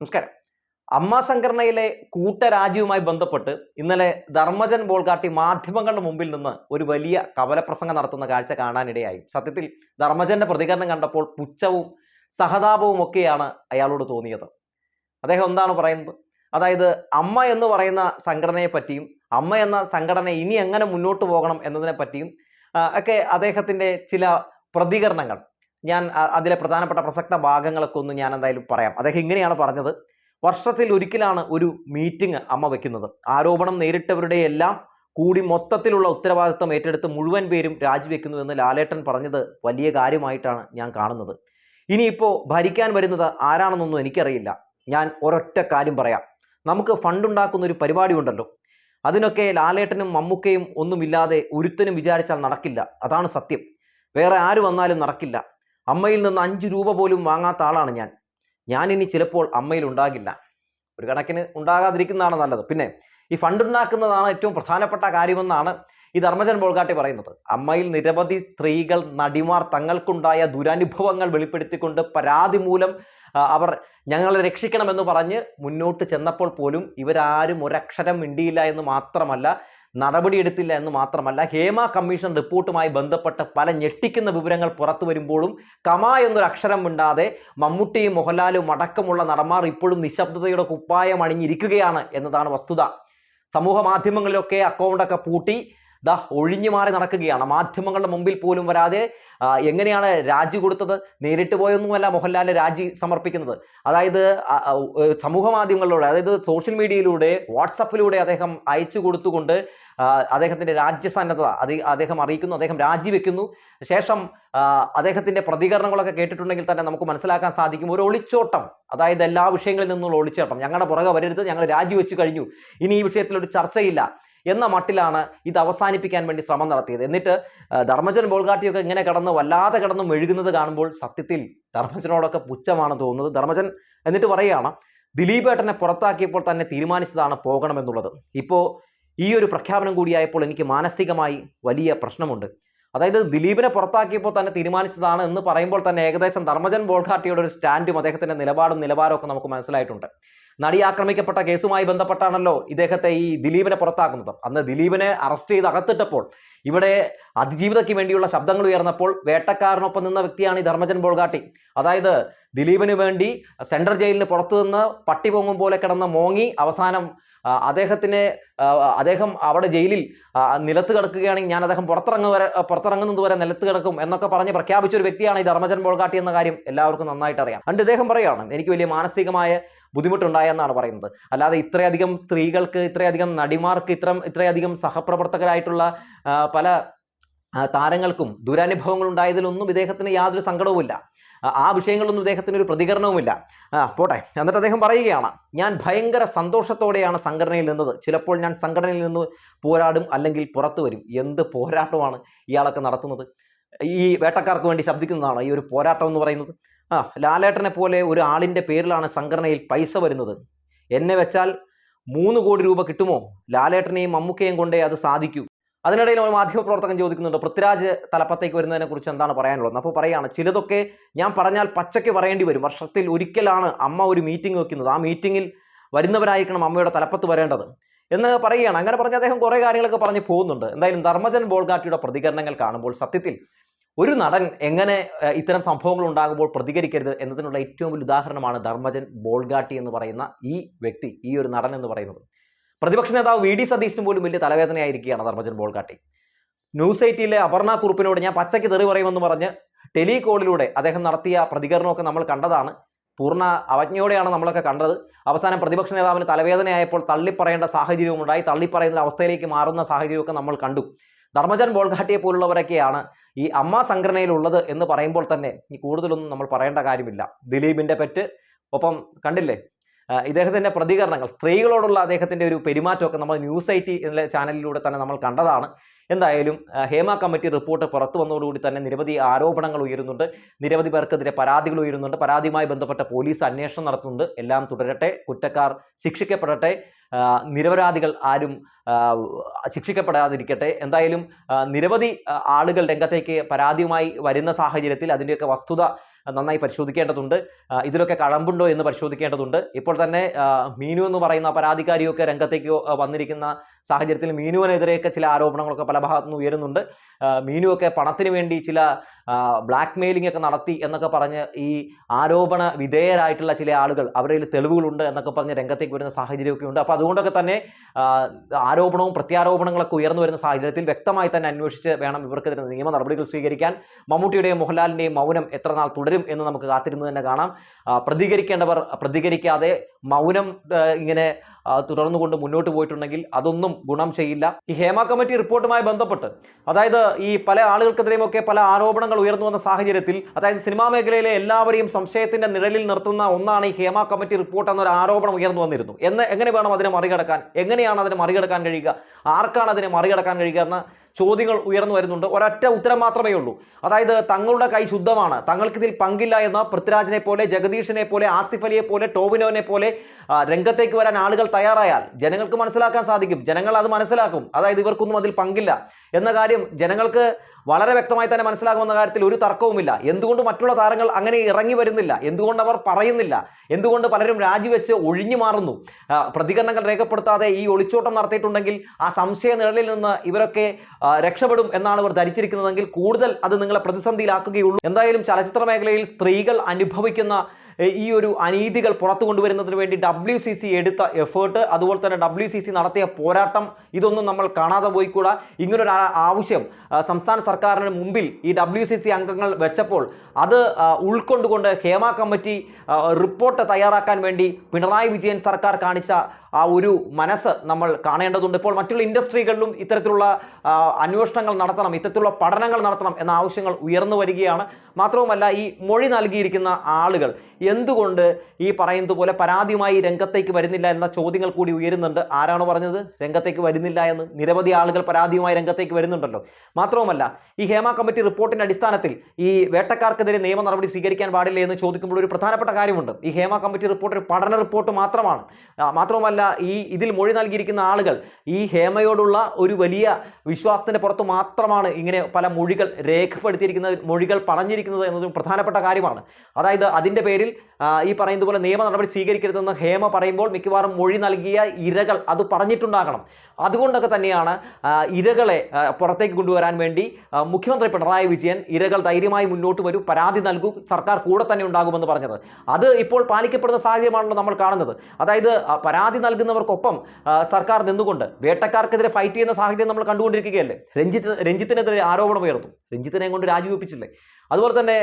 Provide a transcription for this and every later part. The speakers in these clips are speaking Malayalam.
നമസ്കാരം. അമ്മ സംഘടനയിലെ കൂട്ടരാജ്യവുമായി ബന്ധപ്പെട്ട് ഇന്നലെ ധർമ്മജൻ ബോൾഗാട്ടി മാധ്യമങ്ങളുടെ മുമ്പിൽ നിന്ന് ഒരു വലിയ കവലപ്രസംഗം നടത്തുന്ന കാഴ്ച കാണാനിടയായി. സത്യത്തിൽ ധർമ്മജന്റെ പ്രതികരണം കണ്ടപ്പോൾ പുച്ഛവും സഹതാപവും ഒക്കെയാണ് അയാളോട് തോന്നിയത്. അദ്ദേഹം എന്താണ് പറയുന്നത്? അതായത് അമ്മ എന്ന് പറയുന്ന സംഘടനയെ പറ്റിയും അമ്മ എന്ന സംഘടന ഇനി എങ്ങനെ മുന്നോട്ട് പോകണം എന്നതിനെ പറ്റിയും ഒക്കെ അദ്ദേഹത്തിന്റെ ചില പ്രതികരണങ്ങൾ. ഞാൻ അതിലെ പ്രധാനപ്പെട്ട പ്രസക്ത ഭാഗങ്ങളൊക്കെ ഒന്ന് ഞാൻ എന്തായാലും പറയാം. അദ്ദേഹം ഇങ്ങനെയാണ് പറഞ്ഞത്. വർഷത്തിൽ ഒരിക്കലാണ് ഒരു മീറ്റിംഗ് അമ്മ വയ്ക്കുന്നത് ആരോപണം നേരിട്ടവരുടെ എല്ലാം കൂടി മൊത്തത്തിലുള്ള ഉത്തരവാദിത്വം ഏറ്റെടുത്ത് മുഴുവൻ പേരും രാജിവെക്കുന്നു എന്ന് ലാലേട്ടൻ പറഞ്ഞത് വലിയ കാര്യമായിട്ടാണ് ഞാൻ കാണുന്നത്. ഇനിയിപ്പോൾ ഭരിക്കാൻ വരുന്നത് ആരാണെന്നൊന്നും എനിക്കറിയില്ല. ഞാൻ ഒരൊറ്റ കാര്യം പറയാം. നമുക്ക് ഫണ്ടുണ്ടാക്കുന്ന ഒരു പരിപാടി ഉണ്ടല്ലോ. അതിനൊക്കെ ലാലേട്ടനും മമ്മൂക്കയും ഒന്നുമില്ലാതെ ഒരുത്തനും വിചാരിച്ചാൽ നടക്കില്ല. അതാണ് സത്യം. വേറെ ആര് വന്നാലും നടക്കില്ല. അമ്മയിൽ നിന്ന് അഞ്ച് രൂപ പോലും വാങ്ങാത്ത ആളാണ് ഞാൻ. ഞാൻ ഇനി ചിലപ്പോൾ അമ്മയിൽ ഉണ്ടാകില്ല. ഒരു കണക്കിന് ഉണ്ടാകാതിരിക്കുന്നതാണ് നല്ലത്. പിന്നെ ഈ ഫണ്ട് ഉണ്ടാക്കുന്നതാണ് ഏറ്റവും പ്രധാനപ്പെട്ട കാര്യമെന്നാണ് ഈ ധർമ്മജൻ ബോൾഗാട്ടി പറയുന്നത്. അമ്മയിൽ നിരവധി സ്ത്രീകൾ നടിമാർ തങ്ങൾക്കുണ്ടായ ദുരനുഭവങ്ങൾ വെളിപ്പെടുത്തിക്കൊണ്ട് പരാതി മൂലം അവർ ഞങ്ങളെ രക്ഷിക്കണമെന്ന് പറഞ്ഞ് മുന്നോട്ട് ചെന്നപ്പോൾ പോലും ഇവരാരും ഒരക്ഷരം മിണ്ടിയില്ല എന്ന് മാത്രമല്ല നടപടിയെടുത്തില്ല എന്ന് മാത്രമല്ല ഹേമ കമ്മീഷൻ റിപ്പോർട്ടുമായി ബന്ധപ്പെട്ട പല ഞെട്ടിക്കുന്ന വിവരങ്ങൾ പുറത്തു വരുമ്പോഴും കമ എന്നൊരു അക്ഷരം മിണ്ടാതെ മമ്മൂട്ടിയും മോഹൻലാലും അടക്കമുള്ള നടന്മാർ ഇപ്പോഴും നിശബ്ദതയുടെ കുപ്പായം അണിഞ്ഞിരിക്കുകയാണ് എന്നതാണ് വസ്തുത. സമൂഹ മാധ്യമങ്ങളിലൊക്കെ അക്കൗണ്ടൊക്കെ പൂട്ടി ദാ ഒഴിഞ്ഞു മാറി നടക്കുകയാണ്. മാധ്യമങ്ങളുടെ മുമ്പിൽ പോലും വരാതെ എങ്ങനെയാണ് രാജി കൊടുത്തത്? നേരിട്ട് പോയൊന്നുമല്ല മോഹൻലാലിന് രാജി സമർപ്പിക്കുന്നത്. അതായത് സമൂഹ മാധ്യമങ്ങളിലൂടെ അതായത് സോഷ്യൽ മീഡിയയിലൂടെ വാട്സപ്പിലൂടെ അദ്ദേഹം അയച്ചു കൊടുത്തുകൊണ്ട് അദ്ദേഹത്തിന്റെ രാജ്യസന്നദ്ധത അത് അദ്ദേഹം അറിയിക്കുന്നു അദ്ദേഹം രാജിവെക്കുന്നു. ശേഷം അദ്ദേഹത്തിന്റെ പ്രതികരണങ്ങളൊക്കെ കേട്ടിട്ടുണ്ടെങ്കിൽ തന്നെ നമുക്ക് മനസ്സിലാക്കാൻ സാധിക്കും. ഒരു ഒളിച്ചോട്ടം അതായത് എല്ലാ വിഷയങ്ങളിൽ നിന്നുള്ള ഒളിച്ചോട്ടം. ഞങ്ങളുടെ പുറകെ വരരുത് ഞങ്ങൾ രാജിവെച്ച് കഴിഞ്ഞു. ഇനി ഈ വിഷയത്തിൽ ഒരു ചർച്ചയില്ല. എന്ന മട്ടിലാണ് ഇത് അവസാനിപ്പിക്കാൻ വേണ്ടി ശ്രമം നടത്തിയത്. എന്നിട്ട് ധർമ്മജൻ ബോൾഗാട്ടിയൊക്കെ ഇങ്ങനെ കടന്ന് വല്ലാതെ കടന്ന് മെഴുകുന്നത് കാണുമ്പോൾ സത്യത്തിൽ ധർമ്മജനോടൊക്കെ പുച്ഛമാണ് തോന്നുന്നത്. ധർമ്മജൻ എന്നിട്ട് പറയുകയാണ് ദിലീപേട്ടനെ പുറത്താക്കിയപ്പോൾ തന്നെ തീരുമാനിച്ചതാണ് പോകണമെന്നുള്ളത്. ഇപ്പോൾ ഈ ഒരു പ്രഖ്യാപനം കൂടിയായപ്പോൾ എനിക്ക് മാനസികമായി വലിയ പ്രശ്നമുണ്ട്. അതായത് ദിലീപിനെ പുറത്താക്കിയപ്പോൾ തന്നെ തീരുമാനിച്ചതാണ് എന്ന് പറയുമ്പോൾ തന്നെ ഏകദേശം ധർമ്മജൻ ബോൾഘാട്ടിയുടെ ഒരു സ്റ്റാൻഡും അദ്ദേഹത്തിന്റെ നിലപാടും നിലവാരമൊക്കെ നമുക്ക് മനസ്സിലായിട്ടുണ്ട്. നടി ആക്രമിക്കപ്പെട്ട കേസുമായി ബന്ധപ്പെട്ടാണല്ലോ ഇദ്ദേഹത്തെ ഈ ദിലീപിനെ പുറത്താക്കുന്നത്. അന്ന് ദിലീപിനെ അറസ്റ്റ് ചെയ്ത് അകത്തിട്ടപ്പോൾ ഇവിടെ അതിജീവിതയ്ക്ക് വേണ്ടിയുള്ള ശബ്ദങ്ങൾ ഉയർന്നപ്പോൾ വേട്ടക്കാരനൊപ്പം നിന്ന വ്യക്തിയാണ് ഈ ധർമ്മജൻ ബോൾഗാട്ടി. അതായത് ദിലീപിന് വേണ്ടി സെൻട്രൽ ജയിലിന് പുറത്തു നിന്ന് പട്ടി പൊങ്ങും പോലെ കിടന്ന മോങ്ങി അവസാനം അദ്ദേഹത്തിന് അദ്ദേഹം അവിടെ ജയിലിൽ നിലത്ത് കിടക്കുകയാണെങ്കിൽ ഞാൻ അദ്ദേഹം പുറത്തിറങ്ങുക വരെ പുറത്തിറങ്ങുന്നത് വരെ നിലത്ത് കിടക്കും എന്നൊക്കെ പറഞ്ഞ് പ്രഖ്യാപിച്ച ഒരു വ്യക്തിയാണ് ഈ ധർമ്മജൻ ബോൾഗാട്ടി എന്ന കാര്യം എല്ലാവർക്കും നന്നായിട്ട് അറിയാം അണ്ട് ഇദ്ദേഹം പറയുകയാണ് എനിക്ക് വലിയ മാനസികമായ ബുദ്ധിമുട്ടുണ്ടായെന്നാണ് പറയുന്നത്. അല്ലാതെ ഇത്രയധികം സ്ത്രീകൾക്ക് ഇത്രയധികം നടിമാർക്ക് ഇത്ര ഇത്രയധികം സഹപ്രവർത്തകരായിട്ടുള്ള പല താരങ്ങൾക്കും ദുരനുഭവങ്ങൾ ഉണ്ടായതിലൊന്നും ഇദ്ദേഹത്തിന് യാതൊരു സങ്കടവുമില്ല. ആ, വിഷയങ്ങളൊന്നും ഇദ്ദേഹത്തിന് ഒരു പ്രതികരണവുമില്ല. ആ പോട്ടെ. എന്നിട്ട് അദ്ദേഹം പറയുകയാണ് ഞാൻ ഭയങ്കര സന്തോഷത്തോടെയാണ് സംഘടനയിൽ നിന്നത്. ചിലപ്പോൾ ഞാൻ സംഘടനയിൽ നിന്ന് പോരാടും അല്ലെങ്കിൽ പുറത്തു വരും. എന്ത് പോരാട്ടമാണ് ഇയാളൊക്കെ നടത്തുന്നത്? ഈ വേട്ടക്കാർക്ക് വേണ്ടി ശബ്ദിക്കുന്നതാണോ ഈ ഒരു പോരാട്ടം എന്ന് പറയുന്നത്? ആ ലാലേട്ടനെ പോലെ ഒരു ആളിന്റെ പേരിലാണ് സംഘടനയിൽ പൈസ വരുന്നത്. എന്നെ വെച്ചാൽ മൂന്ന് കോടി രൂപ കിട്ടുമോ? ലാലേട്ടനെയും മമ്മൂക്കയും കൊണ്ടേ അത് സാധിക്കൂ. അതിനിടയിൽ ഒരു മാധ്യമപ്രവർത്തകൻ ചോദിക്കുന്നുണ്ട് പൃഥ്വിരാജ് തലപ്പത്തേക്ക് വരുന്നതിനെ കുറിച്ച് എന്താണ് പറയാനുള്ളത്? അപ്പോൾ പറയാണ് ചിലതൊക്കെ ഞാൻ പറഞ്ഞാൽ പച്ചയ്ക്ക് പറയേണ്ടി വരും. വർഷത്തിൽ ഒരിക്കലാണ് അമ്മ ഒരു മീറ്റിംഗ് വെക്കുന്നത്. ആ മീറ്റിങ്ങിൽ വരുന്നവരായിരിക്കണം അമ്മയുടെ തലപ്പത്ത് വരേണ്ടത്. എന്ന് പറയുകയാണ്. അങ്ങനെ പറഞ്ഞ അദ്ദേഹം കുറേ കാര്യങ്ങളൊക്കെ പറഞ്ഞ് പോകുന്നുണ്ട്. എന്തായാലും ധർമ്മജൻ ബോൾഗാട്ടിയുടെ പ്രതികരണങ്ങൾ കാണുമ്പോൾ സത്യത്തിൽ ഒരു നടൻ എങ്ങനെ ഇത്തരം സംഭവങ്ങൾ ഉണ്ടാകുമ്പോൾ പ്രതികരിക്കരുത് എന്നതിനുള്ള ഏറ്റവും വലിയ ഉദാഹരണമാണ് ധർമ്മജൻ ബോൾഗാട്ടി എന്ന് പറയുന്ന ഈ വ്യക്തി ഈ ഒരു നടൻ എന്ന് പറയുന്നത്. പ്രതിപക്ഷ നേതാവ് വി. ഡി. സതീശന് പോലും വലിയ തലവേദനയായിരിക്കുകയാണ് ധർമ്മജൻ ബോൾഗാട്ടി. ന്യൂസ് ഐറ്റിയിലെ അപർണ കുറുപ്പിനോട് ഞാൻ പച്ചയ്ക്ക് തെറി പറയുമെന്ന് പറഞ്ഞ് ടെലികോളിലൂടെ അദ്ദേഹം നടത്തിയ പ്രതികരണമൊക്കെ നമ്മൾ കണ്ടതാണ്. പൂർണ അവജ്ഞയോടെയാണ് നമ്മളൊക്കെ കണ്ടത്. അവസാനം പ്രതിപക്ഷ നേതാവിന് തലവേദനയായപ്പോൾ തള്ളിപ്പറയേണ്ട സാഹചര്യവും ഉണ്ടായി തള്ളിപ്പറയുന്ന അവസ്ഥയിലേക്ക് മാറുന്ന സാഹചര്യമൊക്കെ നമ്മൾ കണ്ടു. ധർമ്മജൻ ബോൾഘാട്ടിയെ പോലുള്ളവരൊക്കെയാണ് ഈ അമ്മ സംഘടനയിലുള്ളത് എന്ന് പറയുമ്പോൾ തന്നെ ഈ കൂടുതലൊന്നും നമ്മൾ പറയേണ്ട കാര്യമില്ല. ദിലീപിന്റെ പെറ്റ് ഒപ്പം കണ്ടില്ലേ? ഇദ്ദേഹത്തിന്റെ പ്രതികരണങ്ങൾ സ്ത്രീകളോടുള്ള അദ്ദേഹത്തിന്റെ ഒരു പെരുമാറ്റമൊക്കെ നമ്മൾ ന്യൂസ് ഐറ്റി എന്ന ചാനലിലൂടെ തന്നെ നമ്മൾ കണ്ടതാണ്. എന്തായാലും ഹേമ കമ്മിറ്റി റിപ്പോർട്ട് പുറത്തു വന്നതോടുകൂടി തന്നെ നിരവധി ആരോപണങ്ങൾ ഉയരുന്നുണ്ട്. നിരവധി പേർക്കെതിരെ പരാതികൾ ഉയരുന്നുണ്ട്. പരാതിയുമായി ബന്ധപ്പെട്ട പോലീസ് അന്വേഷണം നടത്തുന്നുണ്ട്. എല്ലാം തുടരട്ടെ. കുറ്റക്കാർ ശിക്ഷിക്കപ്പെടട്ടെ. നിരപരാധികൾ ആരും ശിക്ഷിക്കപ്പെടാതിരിക്കട്ടെ. എന്തായാലും നിരവധി ആളുകൾ രംഗത്തേക്ക് പരാതിയുമായി വരുന്ന സാഹചര്യത്തിൽ അതിന്റെയൊക്കെ വസ്തുത നന്നായി പരിശോധിക്കേണ്ടതുണ്ട്. ഇതിലൊക്കെ കഴമ്പുണ്ടോ എന്ന് പരിശോധിക്കേണ്ടതുണ്ട്. ഇപ്പോൾ തന്നെ മീനു എന്ന് പറയുന്ന പരാതിക്കാരിയൊക്കെ രംഗത്തേക്ക് വന്നിരിക്കുന്ന സാഹചര്യത്തിൽ മീനുവിനെതിരെയൊക്കെ ചില ആരോപണങ്ങളൊക്കെ പല ഭാഗത്തു നിന്ന് ഉയരുന്നുണ്ട് മീനുവൊക്കെ പണത്തിന് വേണ്ടി ചില ബ്ലാക്ക് മെയിലിംഗ് ഒക്കെ നടത്തി എന്നൊക്കെ പറഞ്ഞ് ഈ ആരോപണ വിധേയരായിട്ടുള്ള ചില ആളുകൾ അവരുടെ തെളിവുകളുണ്ട് എന്നൊക്കെ പറഞ്ഞ് രംഗത്തേക്ക് വരുന്ന സാഹചര്യമൊക്കെ ഉണ്ട്. അപ്പോൾ അതുകൊണ്ടൊക്കെ തന്നെ ആരോപണവും പ്രത്യാരോപണങ്ങളൊക്കെ ഉയർന്നു വരുന്ന സാഹചര്യത്തിൽ വ്യക്തമായി തന്നെ അന്വേഷിച്ച് വേണം ഇവർക്കെതിരെ നിയമ നടപടികൾ സ്വീകരിക്കാൻ. മമ്മൂട്ടിയുടെയും മോഹൻലാലിന്റെയും മൗനം എത്ര നാൾ തുടരും എന്ന് നമുക്ക് കാത്തിരുന്ന് തന്നെ കാണാം. പ്രതികരിക്കേണ്ടവർ പ്രതികരിക്കാതെ മൗനം ഇങ്ങനെ തുടർന്നുകൊണ്ട് മുന്നോട്ട് പോയിട്ടുണ്ടെങ്കിൽ അതൊന്നും ഗുണം ചെയ്യില്ല. ഈ ഹേമ കമ്മിറ്റി റിപ്പോർട്ടുമായി ബന്ധപ്പെട്ട് അതായത് ഈ പല ആളുകൾക്കെതിരെയുമൊക്കെ പല ആരോപണങ്ങൾ ഉയർന്നു വന്ന സാഹചര്യത്തിൽ അതായത് സിനിമാ മേഖലയിലെ എല്ലാവരെയും സംശയത്തിന്റെ നിഴലിൽ നിർത്തുന്ന ഒന്നാണ് ഈ ഹേമ കമ്മിറ്റി റിപ്പോർട്ട് എന്നൊരു ആരോപണം ഉയർന്നു വന്നിരുന്നു. എന്ന് എങ്ങനെ വേണം അതിനെ മറികടക്കാൻ? എങ്ങനെയാണ് അതിനെ മറികടക്കാൻ കഴിയുക? ആർക്കാണ് അതിനെ മറികടക്കാൻ കഴിയുക എന്ന ചോദ്യങ്ങൾ ഉയർന്നു വരുന്നുണ്ട്. ഒരൊറ്റ ഉത്തരം മാത്രമേ ഉള്ളൂ. അതായത് തങ്ങളുടെ കൈ ശുദ്ധമാണ്. തങ്ങൾക്ക് ഇതിൽ പങ്കില്ല എന്ന് പൃഥ്വിരാജിനെ പോലെ ജഗദീഷിനെ പോലെ ആസിഫ് അലിയെ പോലെ ടോവിനോനെ പോലെ രംഗത്തേക്ക് വരാൻ ആളുകൾ തയ്യാറായാൽ ജനങ്ങൾക്ക് മനസ്സിലാക്കാൻ സാധിക്കും. ജനങ്ങൾ അത് മനസ്സിലാക്കും. അതായത് ഇവർക്കൊന്നും അതിൽ പങ്കില്ല. എന്ന കാര്യം ജനങ്ങൾക്ക് വളരെ വ്യക്തമായി തന്നെ മനസ്സിലാകുമെന്ന കാര്യത്തിൽ ഒരു തർക്കവുമില്ല. എന്തുകൊണ്ട് മറ്റുള്ള താരങ്ങൾ അങ്ങനെ ഇറങ്ങി വരുന്നില്ല? എന്തുകൊണ്ട് അവർ പറയുന്നില്ല? എന്തുകൊണ്ട് പലരും രാജിവെച്ച് ഒഴിഞ്ഞു മാറുന്നു? പ്രതികരണങ്ങൾ രേഖപ്പെടുത്താതെ ഈ ഒളിച്ചോട്ടം നടത്തിയിട്ടുണ്ടെങ്കിൽ ആ സംശയ നിഴലിൽ നിന്ന് ഇവരൊക്കെ രക്ഷപ്പെടും എന്നാണ് ഇവർ ധരിച്ചിരിക്കുന്നതെങ്കിൽ കൂടുതൽ അത് നിങ്ങളെ പ്രതിസന്ധിയിലാക്കുകയുള്ളൂ. എന്തായാലും ചലച്ചിത്ര മേഖലയിൽ സ്ത്രീകൾ അനുഭവിക്കുന്ന ഈ ഒരു അനീതികൾ പുറത്തു കൊണ്ടുവരുന്നതിന് വേണ്ടി ഡബ്ല്യു സി സി എടുത്ത എഫേർട്ട് അതുപോലെ തന്നെ ഡബ്ല്യു സി സി നടത്തിയ പോരാട്ടം ഇതൊന്നും നമ്മൾ കാണാതെ പോയിക്കൂടാ. ഇങ്ങനൊരു ആവശ്യം സംസ്ഥാന സർക്കാരിന് മുമ്പിൽ ഈ ഡബ്ല്യു സി സി അംഗങ്ങൾ വെച്ചപ്പോൾ അത് ഉൾക്കൊണ്ടുകൊണ്ട് ഹേമ കമ്മിറ്റി റിപ്പോർട്ട് തയ്യാറാക്കാൻ വേണ്ടി പിണറായി വിജയൻ സർക്കാർ കാണിച്ച ആ ഒരു മനസ്സ് നമ്മൾ കാണേണ്ടതുണ്ട്. ഇപ്പോൾ മറ്റുള്ള ഇൻഡസ്ട്രികളിലും ഇത്തരത്തിലുള്ള അന്വേഷണങ്ങൾ നടത്തണം ഇത്തരത്തിലുള്ള പഠനങ്ങൾ നടത്തണം എന്ന ആവശ്യങ്ങൾ ഉയർന്നു വരികയാണ്. മാത്രവുമല്ല ഈ മൊഴി നൽകിയിരിക്കുന്ന ആളുകൾ എന്തുകൊണ്ട് ഈ പറയുന്നത് പോലെ പരാതിയുമായി രംഗത്തേക്ക് വരുന്നില്ല എന്ന ചോദ്യങ്ങൾ കൂടി ഉയരുന്നുണ്ട്. ആരാണോ പറഞ്ഞത്? രംഗത്തേക്ക് വരുന്നില്ല എന്ന്. നിരവധി ആളുകൾ പരാതിയുമായി രംഗത്തേക്ക് വരുന്നുണ്ടല്ലോ. മാത്രവുമല്ല ഈ ഹേമ കമ്മിറ്റി റിപ്പോർട്ടിന്റെ അടിസ്ഥാനത്തിൽ ഈ വേട്ടക്കാർക്കെതിരെ നിയമ നടപടി സ്വീകരിക്കാൻ പാടില്ല എന്ന് ചോദിക്കുമ്പോൾ ഒരു പ്രധാനപ്പെട്ട കാര്യമുണ്ട്. ഈ ഹേമ കമ്മിറ്റി റിപ്പോർട്ട് ഒരു പഠന റിപ്പോർട്ട് മാത്രമാണ്. മാത്രവുമല്ല ഈ ഇതിൽ മൊഴി നൽകിയിരിക്കുന്ന ആളുകൾ ഈ ഹേമയോടുള്ള ഒരു വലിയ വിശ്വാസത്തിന്റെ പുറത്ത് മാത്രമാണ് ഇങ്ങനെ പല മൊഴികൾ രേഖപ്പെടുത്തിയിരിക്കുന്ന മൊഴികൾ പറഞ്ഞിരിക്കുന്നത് എന്നതും പ്രധാനപ്പെട്ട കാര്യമാണ്. അതായത് അതിന്റെ പേരിൽ ഈ പറയുന്നത് പോലെ നിയമ നടപടി സ്വീകരിക്കരുതെന്ന് ഹേമ പറയുമ്പോൾ മിക്കവാറും മൊഴി നൽകിയ ഇരകൾ അത് പറഞ്ഞിട്ടുണ്ടാകണം. അതുകൊണ്ടൊക്കെ തന്നെയാണ് ഇരകളെ പുറത്തേക്ക് കൊണ്ടുവരാൻ വേണ്ടി മുഖ്യമന്ത്രി പിണറായി വിജയൻ ഇരകൾ ധൈര്യമായി മുന്നോട്ട് വരൂ പരാതി നൽകൂ സർക്കാർ കൂടെ തന്നെ ഉണ്ടാകുമെന്ന് പറഞ്ഞത്. അത് ഇപ്പോൾ പാലിക്കപ്പെടുന്ന സാഹചര്യമാണല്ലോ നമ്മൾ കാണുന്നത്. അതായത് പരാതി നൽകുന്നവർക്കൊപ്പം സർക്കാർ നിന്നുകൊണ്ട് വേട്ടക്കാർക്കെതിരെ ഫൈറ്റ് ചെയ്യുന്ന സാഹചര്യം നമ്മൾ കണ്ടുകൊണ്ടിരിക്കുകയല്ലേ? രഞ്ജിത്ത് രഞ്ജിത്തിനെതിരെ ആരോപണം ഉയർന്നു. രഞ്ജിത്തിനെ കൊണ്ട് രാജിവെപ്പിച്ചില്ലേ? അതുപോലെ തന്നെ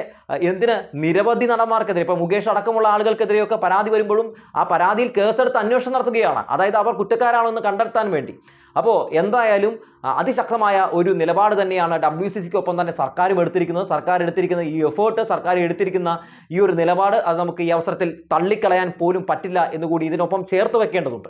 എന്തിന് നിരവധി നടന്മാർക്കെതിരെ ഇപ്പോൾ മുകേഷ് അടക്കമുള്ള ആളുകൾക്കെതിരെയൊക്കെ പരാതി വരുമ്പോഴും ആ പരാതിയിൽ കേസെടുത്ത് അന്വേഷണം നടത്തുകയാണ്. അതായത് അവർ കുറ്റക്കാരാണോ എന്ന് കണ്ടെത്താൻ വേണ്ടി. അപ്പോൾ എന്തായാലും അതിശക്തമായ ഒരു നിലപാട് തന്നെയാണ് ഡബ്ല്യു സി സിക്ക് ഒപ്പം തന്നെ സർക്കാരും എടുത്തിരിക്കുന്നത്. സർക്കാർ എടുത്തിരിക്കുന്ന ഈ എഫേർട്ട് സർക്കാർ എടുത്തിരിക്കുന്ന ഈ ഒരു നിലപാട് അത് നമുക്ക് ഈ അവസരത്തിൽ തള്ളിക്കളയാൻ പോലും പറ്റില്ല എന്നുകൂടി ഇതിനൊപ്പം ചേർത്ത് വെക്കേണ്ടതുണ്ട്.